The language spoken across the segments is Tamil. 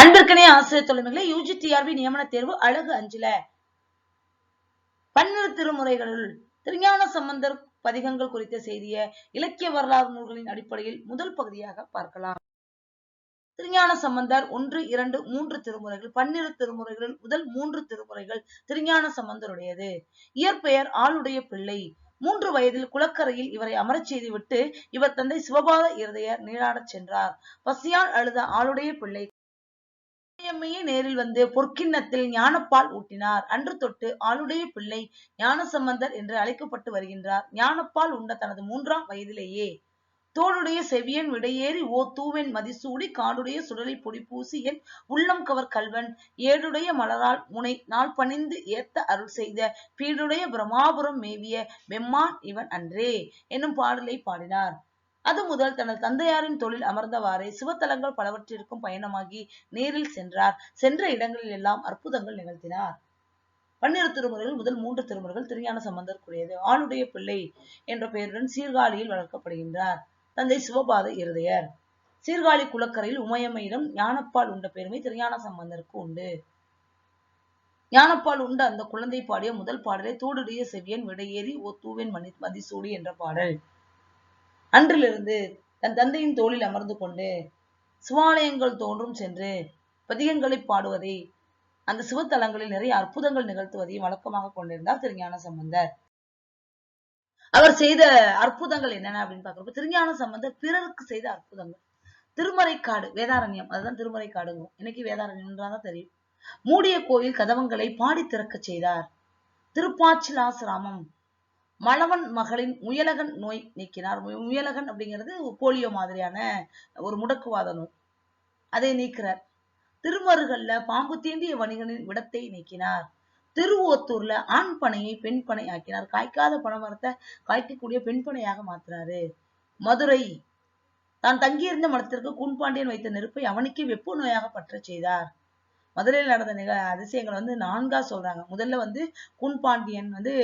அன்பிற்கனே ஆசிரியர் தொழில்களை யூஜிடிஆர்பி நியமன தேர்வு அழகு அஞ்சுல. பன்னிரு திருமுறைகளுள் திருஞான சம்பந்தர் பதிகங்கள் குறித்த செய்திய இலக்கிய வரலாறு நூல்களின் அடிப்படையில் முதல் பகுதியாக பார்க்கலாம். திருஞான சம்பந்தர் ஒன்று இரண்டு மூன்று திருமுறைகள் பன்னிரு திருமுறைகளில் முதல் மூன்று திருமுறைகள் திருஞான சம்பந்தருடையது. இயற்பெயர் ஆளுடைய பிள்ளை. மூன்று வயதில் குளக்கரையில் இவரை அமரச் செய்துவிட்டு இவர் தந்தை சிவபாத இருதயர் நீராடச் சென்றார். பசியால் அழுத ஆளுடைய பிள்ளை அம்மையே நேரில் வந்து பொற்கிண்ணத்தில் ஞானப்பால் ஊட்டினார். அன்று தொட்டு ஆளுடைய பிள்ளை ஞானசம்பந்தர் என்று அழைக்கப்பட்டு வருகின்றார். ஞானப்பால் உண்ட தனது மூன்றாம் வயதிலேயே தோளுடைய செவியன் விடையேறி ஓ தூவென் மதிசூடி காடுடைய சுடலை பொடி பூசி என் உள்ளம் கவர் கல்வன் ஏடுடைய மலரால் முனை நாள் பணிந்து ஏத்த அருள் செய்த பீடுடைய பிரமாபுரம் மேவிய வெம்மான் இவன் அன்றே என்னும் பாடலை பாடினார். அது முதல் தனது தந்தையாரின் தொழில் அமர்ந்தவாறே சிவத்தலங்கள் பலவற்றிற்கும் பயணமாகி நேரில் சென்றார். சென்ற இடங்களில் எல்லாம் அற்புதங்கள் நிகழ்த்தினார். பன்னிரு திருமுறைகள் முதல் மூன்று திருமுறைகள் திருஞான சம்பந்தருக்குரியது. ஆணுடைய பிள்ளை என்ற பெயருடன் சீர்காழியில் வளர்க்கப்படுகின்றார். தந்தை சிவபாத இருதயர். சீர்காழி குளக்கரையில் உமையம்மையிடம் ஞானப்பால் உண்ட பெருமை திருஞான சம்பந்தருக்கு உண்டு. ஞானப்பால் உண்ட அந்த குழந்தை பாடிய முதல் பாடலை தூடுடைய செவியன் விடையேறி ஓ தூவின் மணி மதிசூடி என்ற பாடல். அன்றிலிருந்து தன் தந்தையின் தோளில் அமர்ந்து கொண்டு சிவாலயங்கள் தோன்றும் சென்று பதிகங்களை பாடுவதை அந்த சிவத்தலங்களில் நிறைய அற்புதங்கள் நிகழ்த்துவதையும் வழக்கமாக கொண்டிருந்தார் திருஞான சம்பந்தர். அவர் செய்த அற்புதங்கள் என்னென்ன அப்படின்னு பாக்குறப்ப திருஞான சம்பந்தர் பிறருக்கு செய்த அற்புதங்கள். திருமறைக்காடு வேதாரண்யம் அதுதான் திருமறைக்காடுங்கும். இன்னைக்கு வேதாரண்யம் தான் தெரியும். மூடிய கோயில் கதவங்களை பாடி திறக்கச் செய்தார். திருப்பாச்சிலாசிராமம் மணவன் மகளின் முயலகன் நோய் நீக்கினார். முயலகன் அப்படிங்கிறது போலியோ மாதிரியான ஒரு முடக்குவாத நோய். அதை நீக்கிறார். திருமருகல்ல பாம்பு தீண்டிய வணிகனின் விடத்தை நீக்கினார். திருவோத்தூர்ல ஆண் பனையை பெண் பனை ஆக்கினார். காய்க்காத பனைமரத்தை காய்க்கக்கூடிய பெண் பனையாக மாத்துறாரு. மதுரை தான் தங்கியிருந்த மடத்திற்கு கூண்பாண்டியன் வைத்த நெருப்பை அவனுக்கே வெப்பு நோயாக பற்றச் செய்தார். மதுரையில் நடந்த நிக அதிசயங்கள் வந்து நான்கா சொல்றாங்க. முதல்ல வந்து கூன்பாண்டியன் வந்து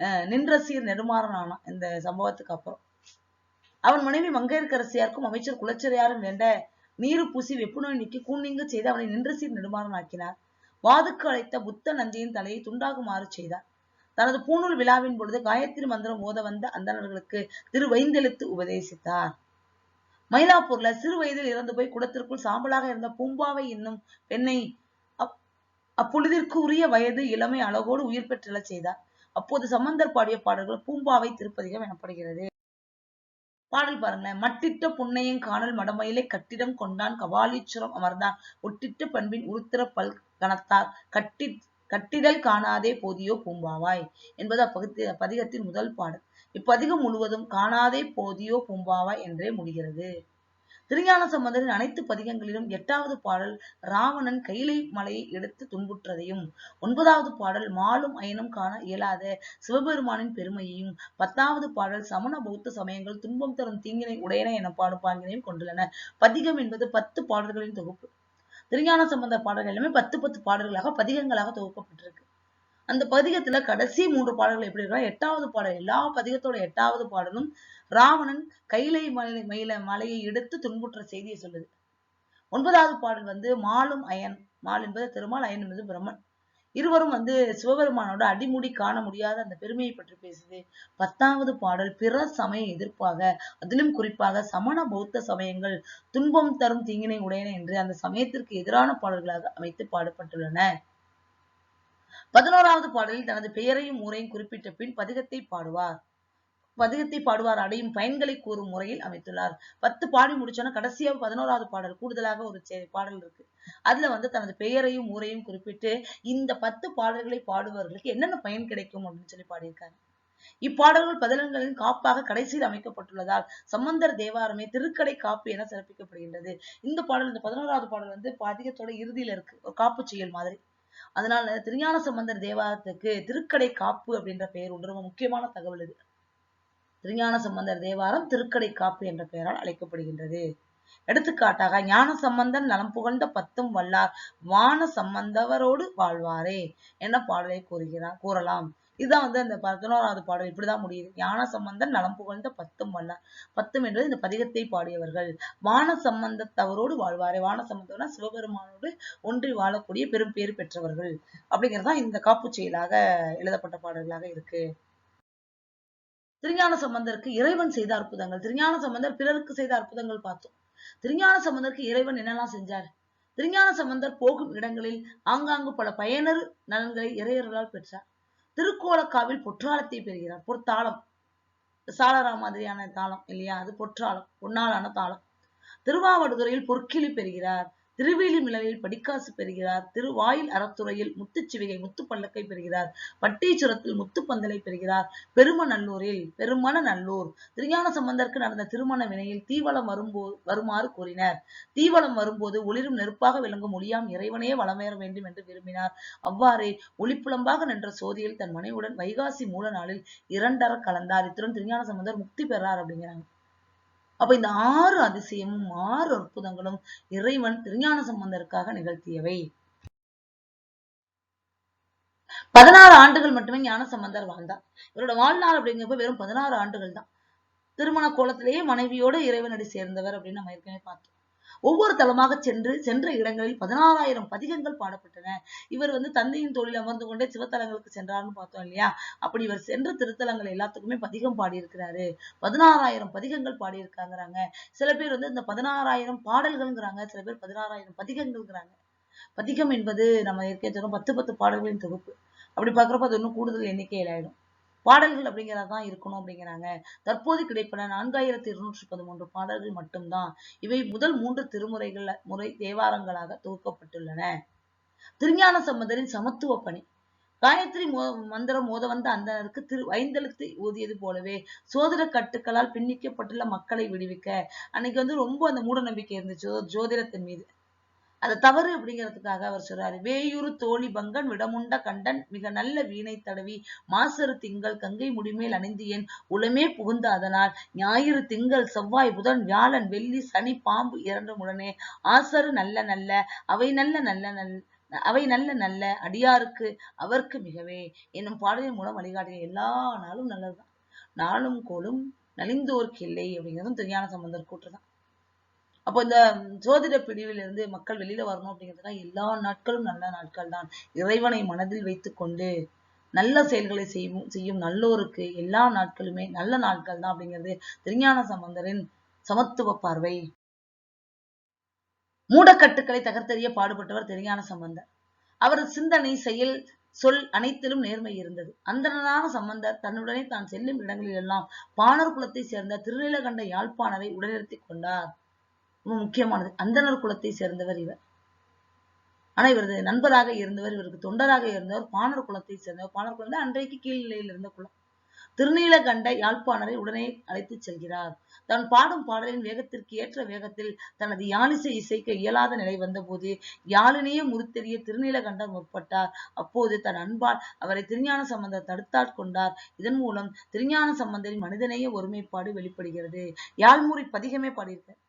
அஹ், நின்ற சீர் நெடுமாறன் ஆனான் இந்த சம்பவத்துக்கு அப்புறம். அவன் மனைவி மங்கையர்க்கரசியாருக்கும் அமைச்சர் குலச்சிறையாரும் வேண்ட நீரு பூசி வெப்புநோய் நீக்கி கூண்டிங்கு செய்து அவனை நின்ற சீர் நெடுமாறன் ஆக்கினார் வாதுக்கு அழைத்த புத்த நந்தியின் தலையை துண்டாகுமாறு செய்தார். தனது பூணூல் விழாவின் பொழுது காயத்ரி மந்திரம் ஓத வந்த அந்தணர்களுக்கு திரு வைந்தெழுத்து உபதேசித்தார். மயிலாப்பூர்ல சிறு வயதில் இறந்து போய் குடத்திற்குள் சாம்பலாக இருந்த பூம்பாவை என்னும் பெண்ணை அப்பொழுதிற்கு உரிய வயது இளமை அழகோடு உயிர் பெற்றெழச் செய்தார். அப்போது சம்பந்தர் பாடிய பாடல்கள் பூம்பாவை திருப்பதிகம் எனப்படுகிறது. பாடல் பாருங்களேன் மட்டிட்ட புன்னையும் காணல் மடமயிலை கட்டிடம் கொண்டான் கபாலீச்சுரம் அமர்ந்தான். ஒட்டிட்ட பண்பின் உருத்திர பல் கணத்தார் கட்டி கட்டிடல் காணாதே போதியோ பூம்பாவாய் என்பது அப்பகுதி பதிகத்தின் முதல் பாடல். இப்பதிகம் முழுவதும் காணாதே போதியோ பூம்பாவாய் என்றே முடிகிறது. திருஞான சம்பந்தரின் அனைத்து பதிகங்களிலும் எட்டாவது பாடல் ராவணன் கைலை மலையை எடுத்து துன்புற்றதையும் ஒன்பதாவது பாடல் மாலும் அயனும் காண இயலாத சிவபெருமானின் பெருமையையும் பத்தாவது பாடல் சமண பௌத்த சமயங்கள் துன்பம் தரும் தீங்கினை உடையன என பாடும் பாங்கினையும் கொண்டுள்ளன. பதிகம் என்பது பத்து பாடல்களின் தொகுப்பு. திருஞான சம்பந்த பாடல்கள் எல்லாமே பத்து பத்து பாடல்களாக பதிகங்களாக தொகுக்கப்பட்டிருக்கு. அந்த பதிகத்துல கடைசி மூன்று பாடல்கள் எப்படி இருக்கா எட்டாவது பாடல் எல்லா பதிகத்தோட எட்டாவது பாடலும் ராவணன் கைலை மலை மயில மலையை எடுத்து துன்புற்ற செய்தியை சொல்லுது. ஒன்பதாவது பாடல் வந்து மாலும் அயன். மால் என்பது திருமால் அயன் என்பது பிரம்மன். இருவரும் வந்து சிவபெருமானோட அடிமுடி காண முடியாத அந்த பெருமையை பற்றி பேசுது. பத்தாவது பாடல் பிற சமய எதிர்ப்பாக அதிலும் குறிப்பாக சமண பௌத்த சமயங்கள் துன்பம் தரும் தீங்கினை உடையன என்று அந்த சமயத்திற்கு எதிரான பாடல்களாக அமைத்து பாடப்பட்டுள்ளன. பதினோராவது பாடலில் தனது பெயரையும் ஊரையும் குறிப்பிட்ட பின் பதிகத்தை பாடுவார். பதிகத்தை பாடுவார் அடையும் பயன்களை கூறும் முறையில் அமைத்துள்ளார். பத்து பாடி முடிச்சோன்னா கடைசியா பதினோராவது பாடல் கூடுதலாக ஒரு பாடல் இருக்கு. அதுல வந்து தனது பெயரையும் ஊரையும் குறிப்பிட்டு இந்த பத்து பாடல்களை பாடுபவர்களுக்கு என்னென்ன பயன் கிடைக்கும் அப்படின்னு சொல்லி பாடியிருக்காரு. இப்பாடல்கள் பதினங்களின் காப்பாக கடைசியில் அமைக்கப்பட்டுள்ளதால் சம்பந்தர் தேவாரமே திருக்கடை காப்பு என சிறப்பிக்கப்படுகின்றது. இந்த பாடல் இந்த பதினோராவது பாடல் வந்து பதிகத்தோட இறுதியில இருக்கு. ஒரு காப்பு செயல் மாதிரி. அதனால திருஞான சம்பந்தர் தேவாரத்துக்கு திருக்கடை காப்பு அப்படின்ற பெயர் ஒன்று ரொம்ப முக்கியமான தகவல் இது. திருஞான சம்பந்தர் தேவாரம் திருக்கடை காப்பு என்ற பெயரால் அழைக்கப்படுகின்றது. எடுத்துக்காட்டாக ஞான சம்பந்தன் நலம் புகழ்ந்த பத்தும் வல்லார் வான சம்பந்தவரோடு வாழ்வாரே என பாடலை கூறுகிறார் கூறலாம். இதுதான் வந்து அந்த பதினோராவது பாடல். இப்படிதான் முடியுது. ஞான சம்பந்தன் நலம் புகழ்ந்த பத்தும் வல்லார் பத்தும் என்பது இந்த பதிகத்தை பாடியவர்கள். வான சம்பந்தத்தவரோடு வாழ்வாரே. வான சம்பந்தம்னா சிவபெருமானோடு ஒன்றி வாழக்கூடிய பெரும் பேர் பெற்றவர்கள். அப்படிங்கிறதான் இந்த காப்புச் செயலாக எழுதப்பட்ட பாடல்களாக இருக்கு. திருஞான சம்பந்தருக்கு இறைவன் செய்த அற்புதங்கள். திருஞான சம்பந்தர் பிறருக்கு செய்த அற்புதங்கள் பார்த்தோம். திருஞான சம்பந்தருக்கு இறைவன் என்னெல்லாம் செஞ்சார்? திருஞான சம்பந்தர் போகும் இடங்களில் ஆங்காங்கு பல பயனர் நலன்களை இறையர்களால் பெற்றார். திருக்கோலக்காவில் பொற்றாளத்தை பெறுகிறார். பொற்தாளம். சாலரா மாதிரியான தாளம் இல்லையா? அது பொற்றாளம் பொன்னாலான தாளம். திருவாவடுதுறையில் பொற்கிளி பெறுகிறார். திருவேலிமிழலில் படிக்காசு பெறுகிறார். திருவாயில் அறத்துறையில் முத்துச்சிவிகை முத்து பல்லக்கை பெறுகிறார். பட்டீச்சுரத்தில் முத்துப்பந்தலை பெறுகிறார். பெருமநல்லூரில் பெருமன நல்லூர் திருஞான சம்பந்தருக்கு நடந்த திருமண வினையில் தீவளம் வரும்போது வருமாறு கூறினர். தீவளம் வரும்போது ஒளிரும் நெருப்பாக விளங்கும் ஒளியாம் இறைவனே வளமேற வேண்டும் என்று விரும்பினார். அவ்வாறே ஒளிப்புலம்பாக நின்ற சோதியில் தன் மனைவுடன் வைகாசி மூல நாளில் இரண்டர கலந்தார். இத்துடன் திருஞான சம்பந்தர் முக்தி பெறார் அப்படிங்கிறாங்க. அப்ப இந்த ஆறு அதிசயமும் ஆறு அற்புதங்களும் இறைவன் திருஞான சம்பந்தருக்காக நிகழ்த்தியவை. பதினாறு ஆண்டுகள் மட்டுமே ஞான சம்பந்தர் வாழ்ந்தார். இவரோட வாழ்நாள் அப்படிங்கிறப்ப வெறும் பதினாறு ஆண்டுகள் தான். திருமண கோலத்திலேயே மனைவியோட இறைவனடி சேர்ந்தவர் அப்படின்னு நம்ம ஏற்கனவே பார்த்தோம். ஒவ்வொரு தலமாக சென்று சென்ற இடங்களில் பதினாறாயிரம் பதிகங்கள் பாடப்பட்டன. இவர் வந்து தந்தையின் தொழில் அமர்ந்து கொண்டே சிவத்தலங்களுக்கு சென்றார்னு பார்த்தோம் இல்லையா? அப்படி இவர் சென்ற திருத்தலங்கள் எல்லாத்துக்குமே பதிகம் பாடியிருக்கிறாரு. பதினாறாயிரம் பதிகங்கள் பாடியிருக்காங்கிறாங்க. சில பேர் வந்து இந்த பதினாறாயிரம் பாடல்கள்ங்கிறாங்க சில பேர் பதினாறாயிரம் பதிகங்கள்ங்கிறாங்க. பதிகம் என்பது நம்ம ஏற்கனவே சொன்னோம் பத்து பத்து பாடல்களின் தொகுப்பு. அப்படி பார்க்குறப்ப அது இன்னும் கூடுதல் எண்ணிக்கையில் ஆயிடும். பாடல்கள் அப்படிங்கிறதா தான் இருக்கணும் அப்படிங்கிறாங்க. தற்போது கிடைப்பன நான்காயிரத்தி இருநூற்றி பதிமூன்று பாடல்கள் மட்டும்தான். இவை முதல் மூன்று திருமுறைகள் முறை தேவாரங்களாக தொகுக்கப்பட்டுள்ளன. திருஞான சம்பந்தரின் சமத்துவ பணி. காயத்ரி மோ மந்திரம் மோத வந்த அந்தனருக்கு திரு ஐந்தெழுத்து ஓதியது போலவே சோதிட கட்டுக்களால் பின்னிக்கப்பட்டுள்ள மக்களை விடுவிக்க அன்னைக்கு வந்து ரொம்ப அந்த மூட நம்பிக்கை இருந்துச்சு. ஜோதிடத்தின் மீது. அது தவறு அப்படிங்கிறதுக்காக அவர் சொல்றாரு. வேயூர் தோழி பங்கன் விடமுண்ட கண்டன் மிக நல்ல வீணை தடவி மாசரு திங்கள் கங்கை முடிமேல் அணிந்து என் உளமே புகுந்த அதனால் ஞாயிறு திங்கள் செவ்வாய் புதன் வியாழன் வெள்ளி சனி பாம்பு இரண்டும் உடனே ஆசரு நல்ல நல்ல அவை நல்ல நல்ல நல் அவை நல்ல நல்ல அடியாருக்கு அவர்க்கு மிகவே என்னும் பாடலின் மூலம் வழிகாட்டிய எல்லா நாளும் நல்லதுதான். நாளும் கோலும் நலிந்தோர்க்கு இல்லை அப்படிங்கிறதும் திருஞான சம்பந்தர் கூற்றுதான். அப்போ இந்த ஜோதிட பிடிவிலிருந்து மக்கள் வெளியில வரணும் அப்படிங்கிறதுனா எல்லா நாட்களும் நல்ல நாட்கள் தான் இறைவனை மனதில் வைத்துக்கொண்டு நல்ல செயல்களை செய்யும் செய்யும் நல்லோருக்கு எல்லா நாட்களுமே நல்ல நாட்கள் தான் அப்படிங்கிறது திருஞான சம்பந்தரின் சமத்துவ பார்வை. மூடக்கட்டுக்களை தகர்த்தறிய பாடுபட்டவர் திருஞான சம்பந்தர். அவர் சிந்தனை செயல் சொல் அனைத்திலும் நேர்மை இருந்தது. அந்தனான சம்பந்தர் தன்னுடனே தான் செல்லும் இடங்களிலெல்லாம் பாணர் குலத்தை சேர்ந்த திருநீலகண்ட யாழ்ப்பாணரை உடனிருத்திக் கொண்டார். ரொம்ப முக்கியமானது. அந்தனர் குலத்தை சேர்ந்தவர் இவர். ஆனா இவரது நண்பராக இருந்தவர் இவருக்கு தொண்டராக இருந்தவர் பாணர் குலத்தை சேர்ந்தவர். பாணர் குலம் தான் அன்றைக்கு கீழ்நிலையில் இருந்த குலம். திருநீலகண்ட யாழ்ப்பாணரை உடனே அழைத்துச் செல்கிறார். தான் பாடும் பாடலின் வேகத்திற்கு ஏற்ற வேகத்தில் தனது யாழிசை இசைக்க இயலாத நிலை வந்தபோது யாழினையே முறுத்தெறிய திருநீலகண்டர் முற்பட்டார். அப்போது தன் அன்பால் அவரை திருஞான சம்பந்தர் தடுத்தாற் கொண்டார். இதன் மூலம் திருஞான சம்பந்தரின் மனிதநேய ஒருமைப்பாடு வெளிப்படுகிறது. யாழ்முறை பதிகமே பாடியிருக்கார்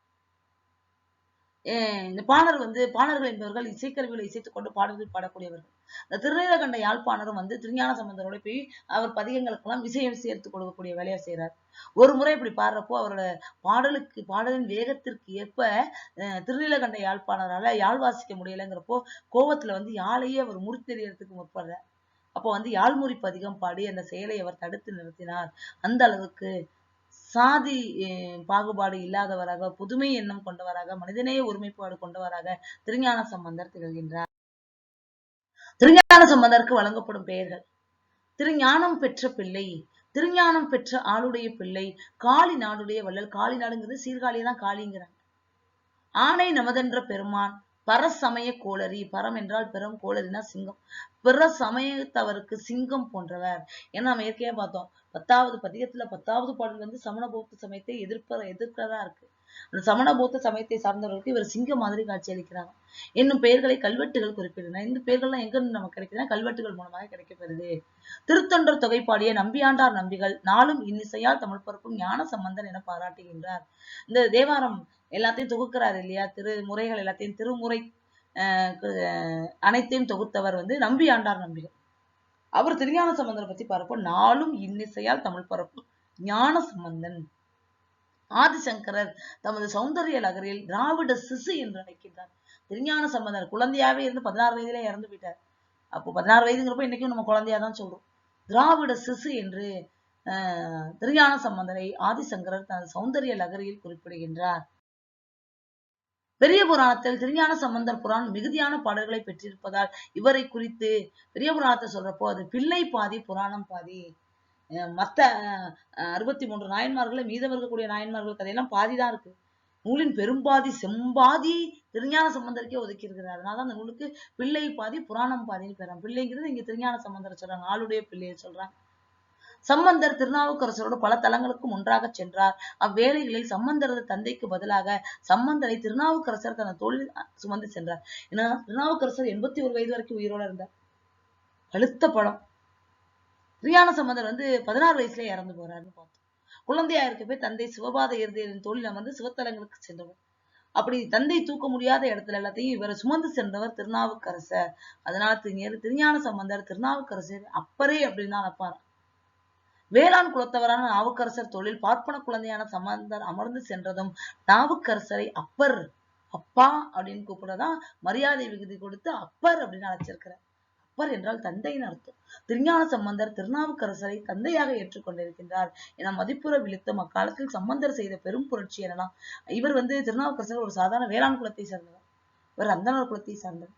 இந்த பாணர் வந்து பாணர்கள் என்பவர்கள் இசைக்கருவிகளை இசைத்துக் கொண்டு பாடல்கள் பாடக்கூடியவர்கள். இந்த திருநீலகண்ட யாழ்ப்பாணரும் வந்து திருஞான சம்பந்தரோட போய் அவர் பதிகங்களுக்கெல்லாம் இசையம் சேர்த்து கொடுக்கக்கூடிய வேலையை செய்கிறார் ஒரு முறை இப்படி பாடுறப்போ அவரோட பாடலுக்கு பாடலின் வேகத்திற்கு ஏற்ப அஹ் திருநீலகண்ட யாழ்ப்பாணரால யாழ் வாசிக்க முடியலைங்கிறப்போ கோவத்துல வந்து யாழையே அவர் முறித்தெறியறதுக்கு முற்படுறார். அப்போ வந்து யாழ்முறி பதிகம் பாடி அந்த செயலை அவர் தடுத்து நிறுத்தினார். அந்த அளவுக்கு சாதி பாகுபாடு இல்லாதவராக புதுமை எண்ணம் கொண்டவராக மனிதநேய ஒருமைப்பாடு கொண்டவராக திருஞான சம்பந்தர் திகழ்கின்றார். திருஞான சம்பந்தருக்கு வழங்கப்படும் பெயர்கள் திருஞானம் பெற்ற பிள்ளை திருஞானம் பெற்ற ஆளுடைய பிள்ளை காளி நாடுடைய வள்ளல். காளி நாடுங்கிறது சீர்காழியதான் காளிங்கிறாங்க. ஆணை நமதென்ற பெருமான் பரசமய கோளரி. பரம் என்றால் பெரும் கோளரினா சிங்கம். பிற சமயத்தவருக்கு சிங்கம் போன்றவர். ஏன்னா நம்ம ஏற்கனவே பார்த்தோம். பத்தாவது பதிகத்துல பத்தாவது பாடல் வந்து சமண பௌத்த சமயத்தை எதிர்ப்ப எதிர்க்கிறதா இருக்கு. அந்த சமண பௌத்த சமயத்தை சார்ந்தவர்களுக்கு இவர் சிங்கம் மாதிரி காட்சி அளிக்கிறாங்க. என்னும் பெயர்களை கல்வெட்டுகள் குறிப்பிடுகின்றன. இந்த பெயர்கள்லாம் எங்க நமக்கு கிடைக்குதுன்னா கல்வெட்டுகள் மூலமாக கிடைக்கப்படுது. திருத்தொண்டர் தொகை பாடிய நம்பியாண்டார் நம்பிகள் நாளும் இன்னிசையால் தமிழ் பொறுப்பும் ஞான சம்பந்தன் என பாராட்டுகின்றார். இந்த தேவாரம் எல்லாத்தையும் தொகுக்கிறார் இல்லையா? திருமுறைகள் எல்லாத்தையும் திருமுறை அனைத்தையும் தொகுத்தவர் வந்து நம்பி ஆண்டார் நம்பிகள். அவர் திருஞான சம்பந்தரை பத்தி பார்ப்போம் நாளும் இன்னிசையால் தமிழ் பரப்பும் ஞான சம்பந்தன் ஆதிசங்கரர் தமது சௌந்தரிய நகரில் திராவிட சிசு என்று அழைக்கின்றார். திருஞான சம்பந்தர் குழந்தையாவே இருந்து பதினாறு வயதிலே இறந்து போயிட்டார். அப்போ பதினாறு வயதுங்கிறப்ப இன்னைக்கும் நம்ம குழந்தையா தான் சொல்றோம். திராவிட சிசு என்று திருஞான சம்பந்தரை ஆதிசங்கரர் தனது சௌந்தரிய நகரில் குறிப்பிடுகின்றார். பெரிய புராணத்தில் திருஞான சம்பந்தர் புராணம் மிகுதியான பாடல்களை பெற்றிருப்பதால் இவரை குறித்து பெரிய புராணத்தை சொல்றப்போ அது பிள்ளை பாதி புராணம் பாதி. அஹ் மத்த அறுபத்தி மூன்று நாயன்மார்களை மீதம் இருக்கக்கூடிய நாயன்மார்கள் கதையெல்லாம் பாதிதான் இருக்கு. நூலின் பெரும்பாதி செம்பாதி திருஞான சம்பந்தருக்கே ஒதுக்கி இருக்கிறார் அதனால அந்த நூலுக்கு பிள்ளை பாதி புராணம் பாதின்னு பெறான் பிள்ளைங்கிறது இங்க திருஞான சம்பந்தரை சொல்றாங்க ஆளுடைய பிள்ளையை சொல்றாங்க. சம்பந்தர் திருநாவுக்கரசரோடு பல தலங்களுக்கும் ஒன்றாக சென்றார். அவ்வேளைகளில் சம்பந்தரது தந்தைக்கு பதிலாக சம்பந்தரை திருநாவுக்கரசர் தனது தோளில் சுமந்து சென்றார். ஏன்னா திருநாவுக்கரசர் எண்பத்தி ஒரு வயது வரைக்கும் உயிரோட இருந்தார். அழுத்த படம் ரியான சம்பந்தர் வந்து பதினாறு வயசுல இறந்து போறாருன்னு பார்த்தோம். குழந்தையா இருக்கப்பே தந்தை சிவபாத இறுதியின் தோளில் அமர்ந்து சிவத்தலங்களுக்கு சென்றவர். அப்படி தந்தை தூக்க முடியாத இடத்துல எல்லாத்தையும் இவரை சுமந்து சென்றவர் திருநாவுக்கரசர். அதனால திரு- திருஞான சம்பந்தர் திருநாவுக்கரசர் அப்பரே அப்படின்னு தான் அழைப்பார் வேளாண் குலத்தவரான நாவுக்கரசர் தொழில் பார்ப்பன குழந்தையான சம்பந்தர் அமர்ந்து சென்றதும் நாவுக்கரசரை அப்பர் அப்பா அப்படின்னு கூப்பிடதான் மரியாதை விகுதி கொடுத்து அப்பர் அப்படின்னு அழைச்சிருக்கிறார். அப்பர் என்றால் தந்தையின் அர்த்தம். திருஞான சம்பந்தர் திருநாவுக்கரசரை தந்தையாக ஏற்றுக்கொண்டிருக்கின்றார் என மதிப்புற விழுத்தம் அக்காலத்தில் சம்பந்தர் செய்த பெரும் புரட்சி எனலாம். இவர் வந்து திருநாவுக்கரசர் ஒரு சாதாரண வேளாண் குலத்தை சேர்ந்தவர். இவர் அந்தனர் குலத்தை சார்ந்தவர்.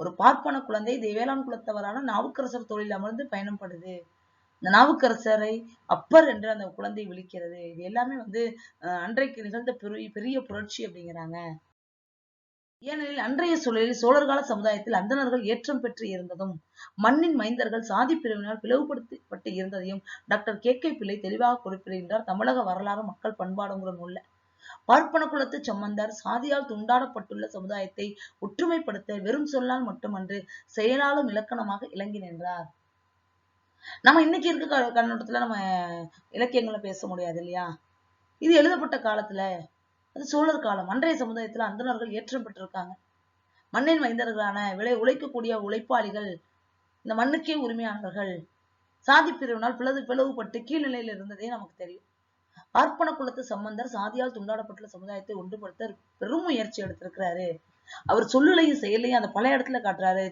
ஒரு பார்ப்பன குழந்தை வேளாண் குலத்தவரான நாவுக்கரசர் தொழில் அமர்ந்து பயணப்படுது இந்த நாவுக்கரசரை அப்பர் என்று அந்த குழந்தை விழிக்கிறது. இது எல்லாமே வந்து அன்றைக்கு நிகழ்ந்த பெரிய பெரிய புரட்சி அப்படிங்கிறாங்க. ஏனெனில் அன்றைய சூழலில் சோழர்கால சமுதாயத்தில் அந்தணர்கள் ஏற்றம் பெற்று இருந்ததும் மண்ணின் மைந்தர்கள் சாதி பிரிவினால் பிளவுபடுத்தப்பட்டு இருந்ததையும் டாக்டர் கே. கே. பிள்ளை தெளிவாக குறிப்பிடுகின்றார் தமிழக வரலாறு மக்கள் பண்பாடுங்கிற நூல்ல பார்ப்பன குலத்து சம்பந்தர் சாதியால் துண்டாடப்பட்டுள்ள சமுதாயத்தை ஒற்றுமைப்படுத்த வெறும் சொல்லால் மட்டுமன்று செயலாலும் இலக்கணமாக இலங்கி நின்றார். நம்ம இன்னைக்கு இருக்க கண்ணோட்டத்துல நம்ம இலக்கியங்களை பேச முடியாது இல்லையா? இது எழுதப்பட்ட காலத்துல அது சோழர் காலம் அன்றைய சமுதாயத்துல அந்தணர்கள் ஏற்றம் பெற்றிருக்காங்க. மண்ணின் மைந்தர்களான விளை உழைக்கக்கூடிய உழைப்பாளிகள் இந்த மண்ணுக்கே உரிமையானவர்கள் சாதி பிரிவினால் பிளவு பிளவுபட்டு கீழ்நிலையில் இருந்ததே நமக்கு தெரியும். பார்ப்பன குலத்து சம்பந்தர் சாதியால் துண்டாடப்பட்டுள்ள சமுதாயத்தை ஒன்றுபடுத்த பெரும் முயற்சி எடுத்திருக்கிறாரு. அவர் சொல்லுலையும் செயலையும் அந்த பல இடத்துல காட்டுறாரு.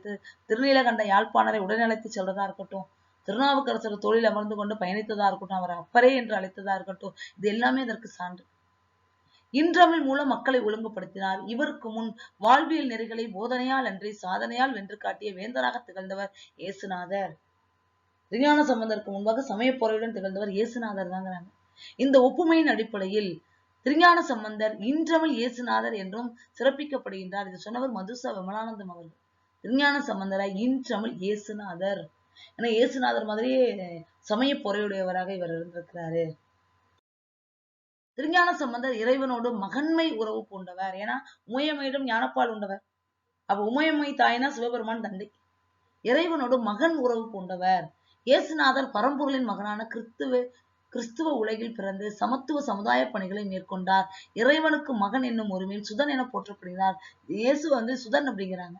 திருநீலகண்ட யாழ்ப்பாணரை உடல்நிலைத்து சொல்றதா இருக்கட்டும் திருநாவுக்கரசர் தோளில் அமர்ந்து கொண்டு பயணித்ததா இருக்கட்டும் அவர் அப்பரே என்று அழைத்ததா இருக்கட்டும் இது எல்லாமே இதற்கு சான்று. இன்றமிழ் மூலம் மக்களை ஒழுங்குபடுத்தினார். இவருக்கு முன் வாழ்வியல் நெறிகளை போதனையால் அன்றி சாதனையால் வென்று காட்டிய வேந்தராக திகழ்ந்தவர் இயேசுநாதர். திருஞான சம்பந்தருக்கு முன்பாக சமய போரையுடன் திகழ்ந்தவர் இயேசுநாதர் தாங்கிறாங்க இந்த ஒப்புமையின் அடிப்படையில் திருஞான சம்பந்தர் இன்றமிழ் இயேசுநாதர் என்றும் சிறப்பிக்கப்படுகின்றார். இது சொன்னவர் மதுசா விமலானந்தம் அவர்கள். திருஞான சம்பந்தரை இன்றமிழ் இயேசுநாதர். ஏன்னா இயேசுநாதர் மாதிரியே சமய பொறையுடையவராக இவர் இருந்திருக்கிறாரு. திருஞான சம்பந்தர் இறைவனோடு மகன்மை உறவு பூண்டவர். ஏன்னா உமையம்மையிடம் ஞானப்பால் உண்டவர். அப்ப உமையம்மை தாயினா சிவபெருமான் தந்தை. இறைவனோடு மகன் உறவு பூண்டவர். இயேசுநாதர் பரம்பொருளின் மகனான கிறிஸ்துவ கிறிஸ்துவ உலகில் பிறந்து சமத்துவ சமுதாய பணிகளை மேற்கொண்டார். இறைவனுக்கு மகன் என்னும் உரிமையில் சுதன் என போற்றப்படுகிறார். இயேசு வந்து சுதன் அப்படிங்கிறாங்க.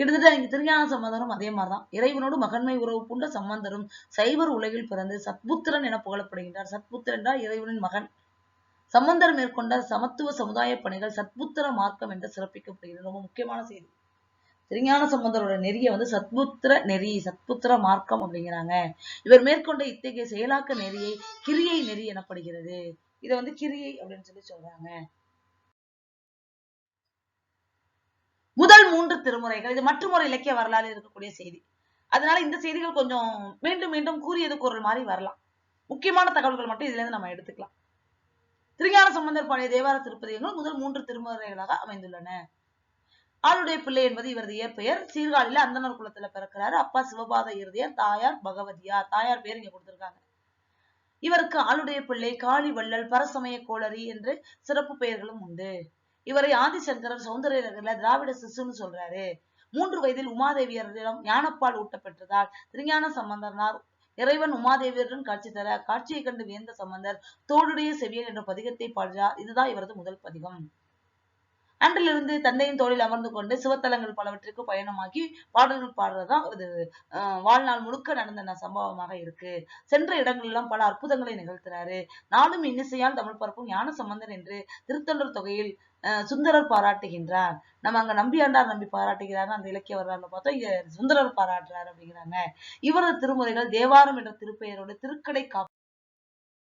கிட்டத்தட்ட இங்க திருஞான சம்பந்தரும் அதே மாதிரிதான். இறைவனோடு மகன்மை உறவு பூண்ட சம்பந்தரும் சைவர் உலகில் பிறந்து சத்புத்திரன் என புகழப்படுகின்றார். சத்புத்திரன் என்றால் இறைவனின் மகன். சம்பந்தர் மேற்கொண்ட சமத்துவ சமுதாய பணிகள் சத்புத்திர மார்க்கம் என்று சிறப்பிக்கப்படுகிறது. ரொம்ப முக்கியமான செய்தி. திருஞான சம்பந்தரோட நெறிய வந்து சத்புத்திர நெறி சத்புத்திர மார்க்கம் அப்படிங்கிறாங்க. இவர் மேற்கொண்ட இத்தகைய செயலாக்க நெறியை கிரியை நெறி எனப்படுகிறது. இதை வந்து கிரியை அப்படின்னு சொல்லி சொல்றாங்க. முதல் மூன்று திருமுறைகள். இது மற்றொரு இலக்கிய வரலாறு இருக்கக்கூடிய செய்தி. அதனால இந்த செய்திகள் கொஞ்சம் மீண்டும் மீண்டும் கூறியது குரல் மாதிரி வரலாம். முக்கியமான தகவல்கள் மட்டும் இதுல இருந்து நம்ம எடுத்துக்கலாம். திருஞான சம்பந்தர் பாடிய தேவார திருப்பதிகங்கள் முதல் மூன்று திருமுறைகளாக அமைந்துள்ளன. ஆளுடைய பிள்ளை என்பது இவரது இயற்பெயர். சீர்காழியில அந்தனர் குலத்துல பிறக்கிறாரு. அப்பா சிவபாத இறுதியர் தாயார் பகவதியார் தாயார் பேர் இங்க கொடுத்திருக்காங்க. இவருக்கு ஆளுடைய பிள்ளை காளி வள்ளல் பரசமய கோளரி என்று சிறப்பு பெயர்களும் உண்டு. இவரை ஆதிசங்கரர் சௌந்தரர்ல திராவிட சிசுன்னு சொல்றாரு. மூன்று வயதில் உமாதேவியரிடம் ஞானப்பால் ஊட்டப்பெற்றதால் திருஞான சம்பந்தனார் இறைவன் உமாதேவியருடன் காட்சி தர காட்சியை கண்டு வியந்த சம்பந்தர் தோளுடைய செவியல் என்ற பதிகத்தை பாடுகிறார் இதுதான் இவரது முதல் பதிகம். அன்றிலிருந்து தந்தையின் தோளில் அமர்ந்து கொண்டு சிவத்தலங்கள் பலவற்றிற்கு பயணமாக்கி பாடல்கள் பாடுறதுதான் இது. அஹ், வாழ்நாள் முழுக்க நடந்த சம்பவமாக இருக்கு. சென்ற இடங்களெல்லாம் பல அற்புதங்களை நிகழ்த்தினாரு. நாளும் இன்னிசையால் தமிழ் பரப்பும் ஞான சம்பந்தன் என்று திருத்தொண்டர் தொகையில் சுந்தரர் பாராட்டுகின்றார். நம்ம அங்க நம்பியாண்டார் நம்பி பாராட்டுகிறாங்க அந்த இலக்கிய வரலாறுல பார்த்தா இங்க சுந்தரர் பாராட்டுறாரு அப்படிங்கிறாங்க. இவரது திருமுறைகள் தேவாரம் என்ற திருப்பெயரோடு திருக்கடை காப்பு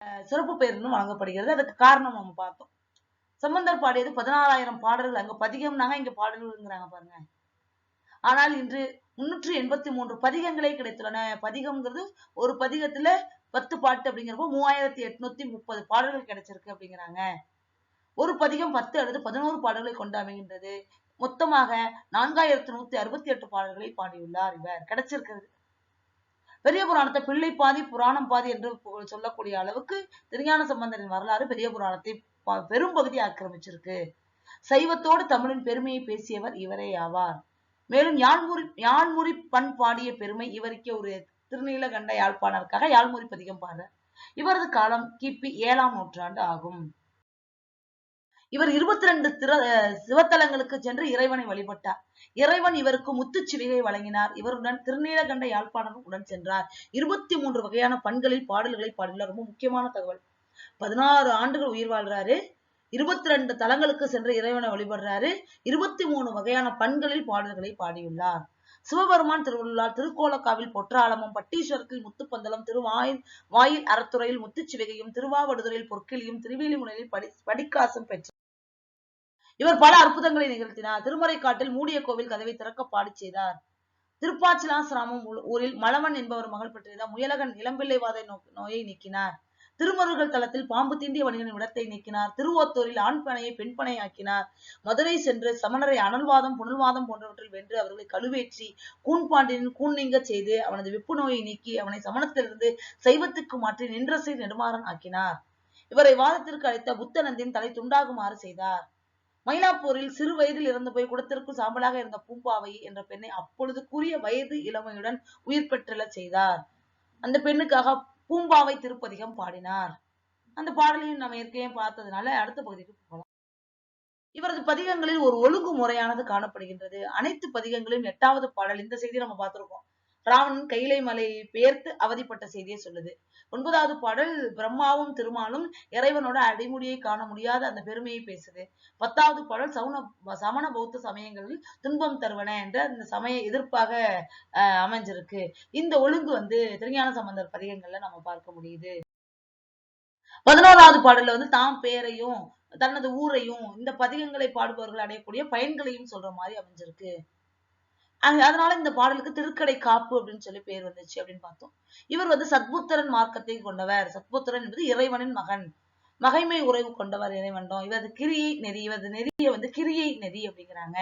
அஹ், சிறப்பு பெயர்னு வழங்கப்படுகிறது. அதுக்கு காரணம் நம்ம பார்த்தோம். சம்பந்தர் பாடியது பதினாறாயிரம் பாடல்கள். அங்க பதிகம்னாங்க இங்க பாடல்கள்ங்கிறாங்க பாருங்க. ஆனால் இன்று முன்னூற்றி எண்பத்தி மூன்று பதிகங்களே கிடைத்துள்ளன. பதிகம்ங்கிறது ஒரு பதிகத்துல பத்து பாட்டு அப்படிங்கிறப்போ மூவாயிரத்தி எட்நூத்தி முப்பது பாடல்கள் கிடைச்சிருக்கு அப்படிங்கிறாங்க. ஒரு பதிகம் பத்து அல்லது பதினோரு பாடல்களை கொண்டு அமைகின்றது. மொத்தமாக நான்காயிரத்தி நூத்தி அறுபத்தி எட்டு பாடல்களை பாடியுள்ளார் இவர். கிடைச்சிருக்கிறது. பெரிய புராணத்தை பிள்ளை பாதி புராணம் பாதி என்று சொல்லக்கூடிய அளவுக்கு திருஞான சம்பந்தரின் வரலாறு பெரிய புராணத்தை பெரும்பகுதி ஆக்கிரமிச்சிருக்கு. சைவத்தோடு தமிழின் பெருமையை பேசியவர் இவரே ஆவார். மேலும் யாழ்முறி யாழ்முறி பண் பாடிய பெருமை இவருக்கே ஒரு திருநீலகண்ட யாழ்ப்பாணருக்காக யாழ்முறி பதிகம் பாடுறார் இவரது காலம் கிபி ஏழாம் நூற்றாண்டு ஆகும். இவர் இருபத்தி ரெண்டு திற சிவத்தலங்களுக்கு சென்று இறைவனை வழிபட்டார். இறைவன் இவருக்கு முத்துச்சிவிகை வழங்கினார். இவருடன் திருநீலகண்ட யாழ்ப்பாணரும் உடன் சென்றார். இருபத்தி மூன்று வகையான பண்களில் பாடல்களை பாடினார் ரொம்ப முக்கியமான தகவல். பதினாறு ஆண்டுகள் உயிர் வாழ்றாரு. இருபத்தி ரெண்டு தலங்களுக்கு சென்று இறைவனை வழிபடுறாரு. இருபத்தி மூணு வகையான பண்களில் பாடல்களை பாடியுள்ளார். சிவபெருமான் திருவள்ளார் திருக்கோலக்காவில் பொற்றாளமும் பட்டீஸ்வரத்தில் முத்துப்பந்தலம் திருவாயில் வாயில் அறத்துறையில் முத்துச்சிவிகையும் திருவாவடுதுறையில் பொற்கிளியும் திருவேலிமுனையில் படி படிக்காசும் பெற்றார் இவர் பல அற்புதங்களை நிகழ்த்தினார். திருமறைக்காட்டில் மூடிய கோவில் கதவை திறக்க பாடிச் செய்தார். திருப்பாச்சிலாசிராமம் ஊரில் மலவன் என்பவர் மகள் பெற்றிருந்தார். முயலகன் இளம்பிள்ளைவாத நோ- நோயை நீக்கினார். திருமருகல் தளத்தில் பாம்பு தீண்டிய வணிகனின் இடத்தை நீக்கினார். திருவோத்தூரில் ஆண் பனையை பெண் பனையாக்கினார் மதுரை சென்று சமணரை அனல்வாதம் புனல்வாதம் போன்றவற்றில் வென்று அவர்களை கழுவேற்றி கூன்பாண்டியனின் கூன் நீங்கச் செய்து அவனது விப்பு நோயை நீக்கி அவனை சமணத்திலிருந்து சைவத்துக்கு மாற்றி நின்றசை நெடுமாறன் ஆக்கினார். இவரை வாதத்திற்கு அழைத்த புத்தனந்தின் தலை துண்டாகுமாறு செய்தார். மயிலாப்பூரில் சிறு வயதில் இறந்து போய் குடத்திற்குள் சாம்பலாக இருந்த பூம்பாவை என்ற பெண்ணை அப்பொழுது கூறிய வயது இளமையுடன் உயிர் பெற்றல செய்தார். அந்த பெண்ணுக்காக பூம்பாவை திருப்பதிகம் பாடினார். அந்த பாடலையும் நம்ம ஏற்கனவே பார்த்ததுனால அடுத்த பகுதிக்கு போகலாம். இவரது பதிகங்களில் ஒரு ஒழுங்கு முறையானது காணப்படுகின்றது. அனைத்து பதிகங்களிலும் எட்டாவது பாடல் இந்த செய்தி நம்ம பார்த்திருக்கோம். ராவணன் கைலை மலையை பெயர்த்து அவதிப்பட்ட செய்தியை சொல்லுது. ஒன்பதாவது பாடல் பிரம்மாவும் திருமாலும் இறைவனோட அடிமுடியை காண முடியாத அந்த பெருமையை பேசுது. பத்தாவது பாடல் சவுன சமண பௌத்த சமயங்களில் துன்பம் தருவன என்ற அந்த சமய எதிர்ப்பாக அஹ், அமைஞ்சிருக்கு. இந்த ஒழுங்கு வந்து திருஞான சம்பந்தர் பதிகங்கள்ல நம்ம பார்க்க முடியுது. பதினோராவது பாடல்ல வந்து தாம் பேரையும் தனது ஊரையும் இந்த பதிகங்களை பாடுபவர்கள் அடையக்கூடிய பயன்களையும் சொல்ற மாதிரி அமைஞ்சிருக்கு. அதனால இந்த பாடலுக்கு திருக்கடை காப்பு அப்படின்னு சொல்லி பேர் வந்துச்சு அப்படின்னு பார்த்தோம். இவர் வந்து சத்புத்திரன் மார்க்கத்தை கொண்டவர். சத்புத்திரன் என்பது இறைவனின் மகன். மகைமை உறவு கொண்டவர் இறைவன்டம் இவரது கிரியை நெறி இவரது நெறிய வந்து கிரியை நெறி அப்படிங்கிறாங்க.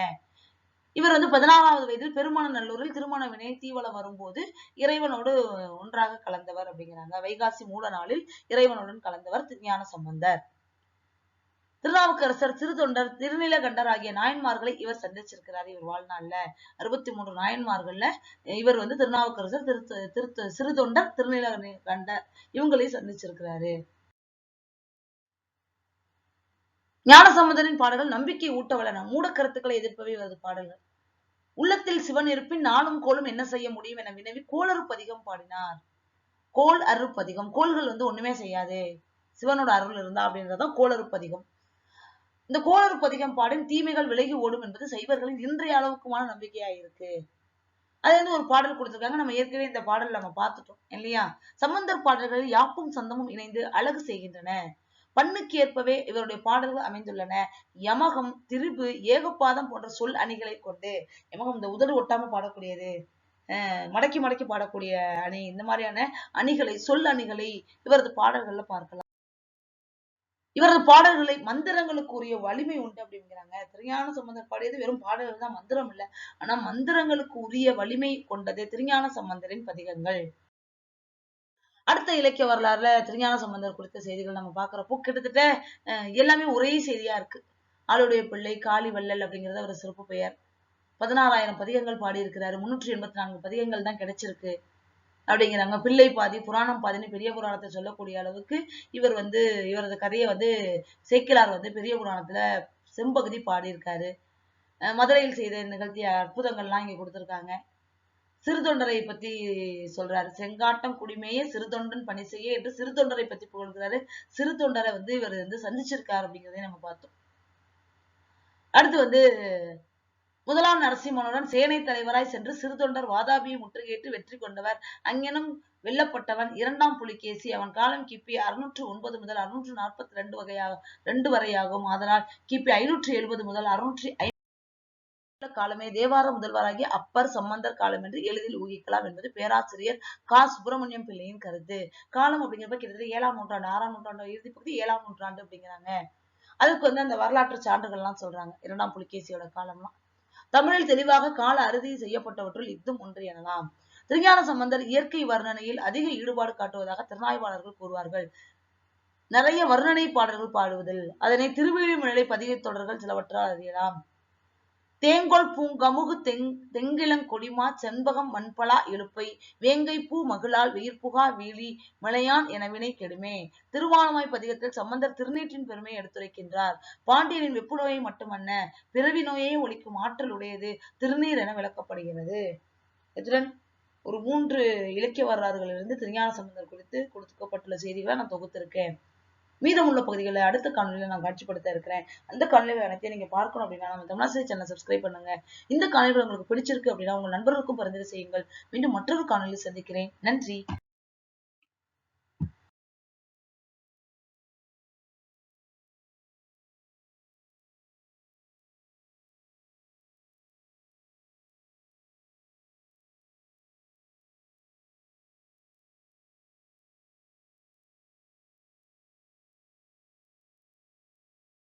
இவர் வந்து பதினாறாவது வயதில் பெருமான நல்லூரில் திருமண வினை தீவலம் வரும்போது இறைவனோடு ஒன்றாக கலந்தவர் அப்படிங்கிறாங்க. வைகாசி மூல நாளில் இறைவனுடன் கலந்தவர் ஞான சம்பந்தர் திருநாவுக்கரசர் திருத்தொண்டர் திருநிலகண்டர் ஆகிய நாயன்மார்களை இவர் சந்திச்சிருக்கிறார் இவர் வாழ்நாள்ல. அறுபத்தி மூன்று நாயன்மார்கள்ல இவர் வந்து திருநாவுக்கரசர் திரு திரு சிறுதொண்டர் திருநீலகண்டர் இவங்களையும் சந்திச்சிருக்கிறாரு. ஞானசம்பந்தரின் பாடல்கள் நம்பிக்கை ஊட்டவளன மூட கருத்துக்களை எதிர்ப்பவை இவரது பாடல்கள். உள்ளத்தில் சிவன் இருப்பின் நானும் கோலும் என்ன செய்ய முடியும் என வினவி கோளறு பதிகம் பாடினார். கோல் அருள் பதிகம் கோள்கள் வந்து ஒண்ணுமே செய்யாது. சிவனோட அருள் இருந்தா அப்படின்றதுதான் கோளறு பதிகம். இந்த கோளறு பதிகம் பாடின் தீமைகள் விலகி ஓடும் என்பது சைவர்களின் இன்றைய அளவுக்குமான நம்பிக்கையா இருக்கு அது வந்து ஒரு பாடல் கொடுத்திருக்காங்க. நம்ம ஏற்கனவே இந்த பாடல் நம்ம பார்த்துட்டோம் இல்லையா? சம்பந்தர் பாடல்களில் யாப்பும் சந்தமும் இணைந்து அழகு செய்கின்றன. பண்ணுக்கு ஏற்பவே இவருடைய பாடல்கள் அமைந்துள்ளன. யமகம் திரிபு ஏகப்பாதம் போன்ற சொல் அணிகளை கொண்டு யமகம் இந்த உதடு ஒட்டாம பாடக்கூடியது. அஹ் மடக்கி மடக்கி பாடக்கூடிய அணி. இந்த மாதிரியான அணிகளை சொல் அணிகளை இவரது பாடல்கள்ல பார்க்கலாம். இவரது பாடல்களை மந்திரங்களுக்கு உரிய வலிமை உண்டு அப்படிங்கிறாங்க. திருஞான சம்பந்தர் பாடியது வெறும் பாடல்கள் தான் மந்திரம் இல்ல. ஆனா மந்திரங்களுக்கு உரிய வலிமை கொண்டது திருஞான சம்பந்தரின் பதிகங்கள். அடுத்த இலக்கிய வரலாறுல திருஞான சம்பந்தர் குறித்த செய்திகள் நம்ம பாக்குறப்போ கிட்டத்தட்ட எல்லாமே ஒரே செய்தியா இருக்கு. ஆளுடைய பிள்ளை காளி வள்ளல் அப்படிங்கிறது அவர் சிறப்பு பெயர். பதினாறாயிரம் பதிகங்கள் பாடியிருக்கிறாரு. முன்னூற்றி எண்பத்தி நான்கு பதிகங்கள் தான் கிடைச்சிருக்கு. அப்படிங்கிறாங்க. பிள்ளை பாதி புராணம் பாதின்னு பெரிய புராணத்தை சொல்லக்கூடிய அளவுக்கு இவர் வந்து இவரது கதையை வந்து சேக்கிலார் வந்து பெரிய புராணத்துல செம்பகுதி பாடியிருக்காரு. மதுரையில் செய்த நிகழ்த்திய அற்புதங்கள்லாம் இங்க கொடுத்துருக்காங்க. சிறுதொண்டரை பத்தி சொல்றாரு. செங்காட்டம் குடிமையே சிறுதொண்டன் பணி செய்ய என்று சிறுதொண்டரை பத்தி புகழ்கிறாரு. சிறுதொண்டரை வந்து இவர் வந்து சந்திச்சிருக்காரு அப்படிங்கிறதையும் நம்ம பார்த்தோம். அடுத்து வந்து முதலாம் நரசிம்மனுடன் சேனை தலைவராய் சென்று சிறுதொண்டர் வாதாபியை முற்றுகையிட்டு வெற்றி கொண்டவர். அங்கெனும் வெல்லப்பட்டவன் இரண்டாம் புலிகேசி. அவன் காலம் கிபி அறுநூற்று ஒன்பது முதல் அறுநூற்று நாற்பத்தி ரெண்டு வகையாக ரெண்டு வரையாகும் அதனால் கிபி ஐநூற்று எழுபது முதல் அறுநூற்றி காலமே தேவார முதல்வராகிய அப்பர் சம்பந்தர் காலம் என்று எளிதில் ஊகிக்கலாம் என்பது பேராசிரியர் கா. சுப்பிரமணியம் பிள்ளையின் கருத்து. காலம் அப்படிங்கிறப்ப கிட்டத்தட்ட ஏழாம் நூற்றாண்டு ஆறாம் நூற்றாண்டு இறுதி பகுதி ஏழாம் நூற்றாண்டு அப்படிங்கிறாங்க. அதுக்கு வந்து அந்த வரலாற்று சான்றுகள்லாம் சொல்றாங்க. இரண்டாம் புலிகேசியோட காலம்லாம். தமிழில் தெளிவாக கால அறுதி செய்யப்பட்டவற்றுள் இதுவும் ஒன்று எனலாம். திருஞான சம்பந்தர் இயற்கை வர்ணனையில் அதிக ஈடுபாடு காட்டுவதாக திறனாய்வாளர்கள் கூறுவார்கள். நிறைய வர்ணனை பாடல்கள் பாடுவதில் அதனை திருவிழிமலை பதிகை தொடர்கள் சிலவற்றால் அறியலாம். தேங்கொள் பூங்கமுகு தெங் தெங்கிளங்கொடிமா செண்பகம் மண்பலா எழுப்பை வேங்கை பூ மகிழால் வெயிர்புகா வீழி மலையான் எனவினை கெடுமே. திருவானமாய் பதிகத்தில் சம்பந்தர் திருநீற்றின் பெருமையை எடுத்துரைக்கின்றார். பாண்டியனின் வெப்பு நோயை மட்டுமல்ல பிறவி நோயை ஒழிக்கும் ஆற்றல் உடையது திருநீர் என விளக்கப்படுகிறது. இத்துடன் ஒரு மூன்று இலக்கிய வரலாறுகளிலிருந்து திருஞான சம்பந்தர் குறித்து கொடுக்கப்பட்டுள்ள செய்திகளை நான் தொகுத்திருக்கேன். மீதமுள்ள பகுதிகளை அடுத்த காணொலியில் நான் காட்சிப்படுத்த இருக்கிறேன். அந்த காணொலிகள் அனைத்தையும் நீங்க பார்க்கணும் அப்படின்னா நம்ம தமிழாசிரியர் சேனல் சப்ஸ்கிரைப் பண்ணுங்க. இந்த காணொலிகள் உங்களுக்கு பிடிச்சிருக்கு அப்படின்னா உங்க நண்பர்களுக்கும் பரிந்துரை செய்யுங்கள். மீண்டும் மற்றொரு காணொலியில் சந்திக்கிறேன். நன்றி.